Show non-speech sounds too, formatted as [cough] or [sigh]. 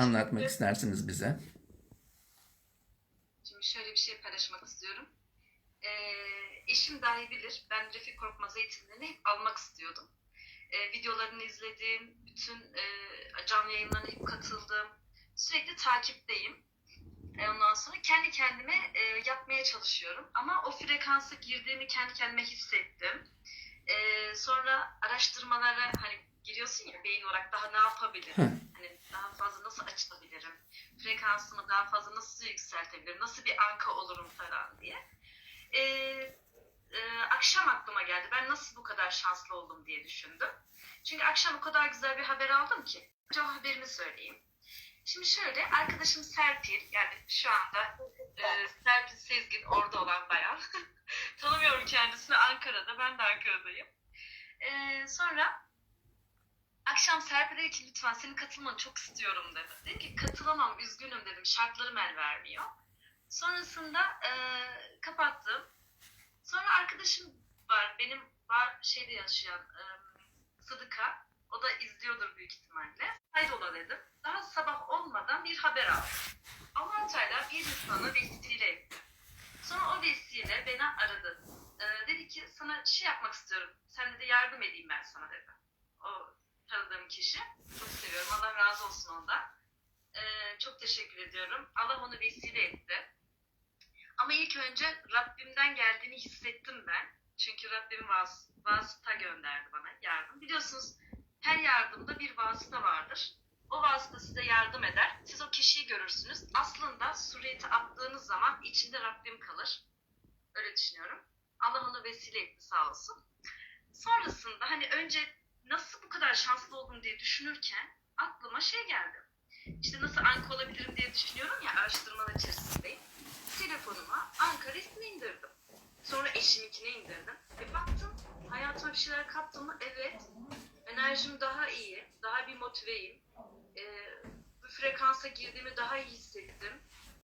anlatmak istersiniz bize? Şimdi şöyle bir şey paylaşmak istiyorum. Ee, eşim dahi bilir. Ben Refik Korkmaz eğitimlerini hep almak istiyordum. Ee, videolarını izledim. Bütün e, canlı yayınlarına hep katıldım. Sürekli takipteyim. E, ondan sonra kendi kendime e, yapmaya çalışıyorum. Ama o frekansa girdiğimi kendi kendime hissettim. E, sonra araştırmalara hani giriyorsun ya beyin olarak daha ne yapabilirim? Hani daha fazla nasıl açılabilirim? frekansımı daha fazla nasıl yükseltebilirim, nasıl bir anka olurum falan diye. Ee, e, akşam aklıma geldi. Ben nasıl bu kadar şanslı oldum diye düşündüm. Çünkü akşam o kadar güzel bir haber aldım ki. Önce o haberimi söyleyeyim. Şimdi şöyle, arkadaşım Serpil, yani şu anda e, Serpil Sezgin orada olan bayan. [laughs] Tanımıyorum kendisini Ankara'da, ben de Ankara'dayım. Ee, sonra Akşam Serpil dedi ki lütfen senin katılmanı çok istiyorum dedi. Dedim ki katılamam üzgünüm dedim şartlarım el vermiyor. Sonrasında e, kapattım. Sonra arkadaşım var benim var şeyde yaşayan e, Sıdıka. O da izliyordur büyük ihtimalle. Hayrola dedim. Daha sabah olmadan bir haber aldım. Teala bir insanı vesile etti. Sonra o vesile beni aradı. E, dedi ki sana şey yapmak istiyorum. Sen de yardım edeyim ben sana dedi. O tanıdığım kişi. Çok seviyorum. Allah razı olsun ondan. Ee, çok teşekkür ediyorum. Allah onu vesile etti. Ama ilk önce Rabbimden geldiğini hissettim ben. Çünkü Rabbim vas vasıta gönderdi bana yardım. Biliyorsunuz her yardımda bir vasıta vardır. O vasıta size yardım eder. Siz o kişiyi görürsünüz. Aslında sureti attığınız zaman içinde Rabbim kalır. Öyle düşünüyorum. Allah onu vesile etti sağ olsun. Sonrasında hani önce nasıl bu kadar şanslı diye düşünürken aklıma şey geldi. İşte nasıl anka olabilirim diye düşünüyorum ya araştırmalar içerisindeyim. Telefonuma Ankara ismini indirdim. Sonra eşiminkini indirdim. Ve baktım hayatıma bir şeyler kattım mı? Evet. Enerjim daha iyi. Daha bir motiveyim. Ee, bu frekansa girdiğimi daha iyi hissettim.